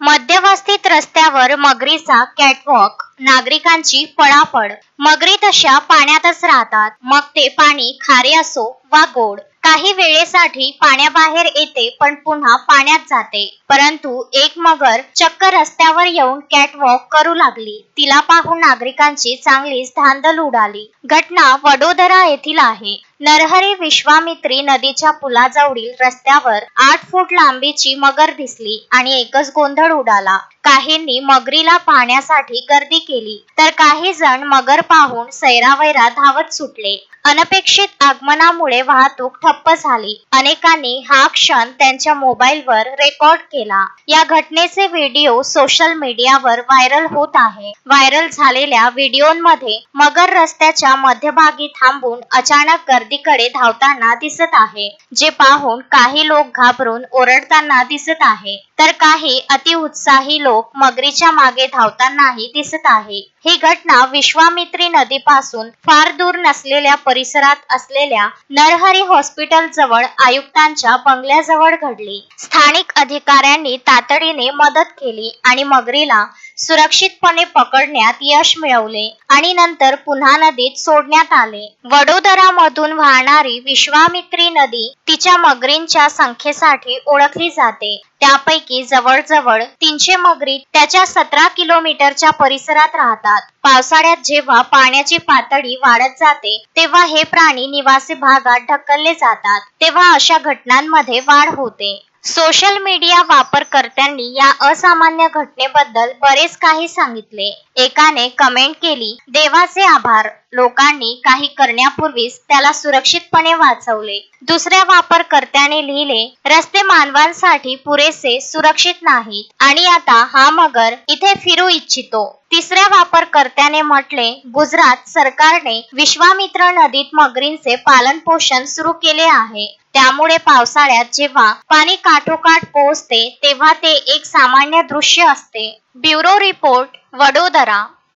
मध्यवस्थित रस्त्यावर मगरीचा कॅटवॉक नागरिकांची पळापळ. मगरी तशा पाण्यातच राहतात. मग ते पाणी खारे असो वा गोड. काही वेळेसाठी पाण्याबाहेर येते पण पुन्हा पाण्यात जाते. परंतु एक मगर चक्क रस्त्यावर येऊन कॅटवॉक करू लागली. तिला पाहून नागरिकांची चांगलीच धांदल उडाली. घटना वडोदरा येथील आहे. नरहरी विश्वामित्री नदीच्या पुलाजवळील रस्त्यावर आठ फूट लांबीची मगर दिसली आणि एकच गोंधळ उडाला. काहींनी मगरीला पाहण्यासाठी गर्दी केली तर काही जण मगर पाहून सैरावैरा धावत सुटले. अनपेक्षित आगमनामुळे वाहतूक ठप्प झाली. अनेकांनी हा क्षण त्यांच्या मोबाईलवर रेकॉर्ड केला. या घटनेचे व्हिडिओ सोशल मीडियावर व्हायरल होत आहे. व्हायरल झालेल्या व्हिडिओमध्ये मगर रस्त्याच्या मध्यभागी थांबून अचानक गर्दीकडे धावताना दिसत आहे. जे पाहून काही लोक घाबरून ओरडताना दिसत आहे. तर काही अतिउत्साही लोक मगरीच्या मागे धावतानाही दिसत आहे. ही घटना विश्वामित्री नदीपासून फार दूर नसलेल्या परिसरात असलेल्या नरहरी हॉस्पिटल जवळ आयुक्तांच्या बंगल्याजवळ घडली. स्थानिक अधिकाऱ्यांनी तातडीने मदत केली आणि मगरीला सुरक्षितपणे पकडण्यात यश मिळवले आणि नंतर पुन्हा नदीत सोडण्यात आले. वडोदरामधून वाहणारी विश्वामित्री नदी तिच्या मगरींच्या संख्येसाठी ओळखली जाते. त्यापैकी जवळजवळ तीनशे मगरी त्याच्या सतरा किलोमीटरच्या परिसरात राहतात. पावसाळ्यात जेव्हा पाण्याची पातळी वाढत जाते तेव्हा हे प्राणी निवासी भागात ढकलले जातात. तेव्हा अशा घटनांमध्ये वाढ होते. सोशल मीडिया वापरकर्त्यांनी या असामान्य घटनेबद्दल बरेच काही सांगितले. एकाने कमेंट केली देवाचे आभार. लोकांनी काही करण्यापूर्वीच त्याला सुरक्षितपणे वाचवले. दुसऱ्या वापरकर्त्याने लिहिले रस्ते मानवांसाठी पुरेसे सुरक्षित नाहीत. आणि आता हा मगर इथे फिरू इच्छितो. तिसऱ्या वापरकर्त्याने म्हटले गुजरात सरकारने विश्वामित्र नदीत मगरींचे पालन पोषण सुरू केले आहे. त्यामुळे पावसाळ्यात जेव्हा पाणी काठोकाठ पोहोचते तेव्हा ते एक सामान्य दृश्य असते. Bureau report Vadodara.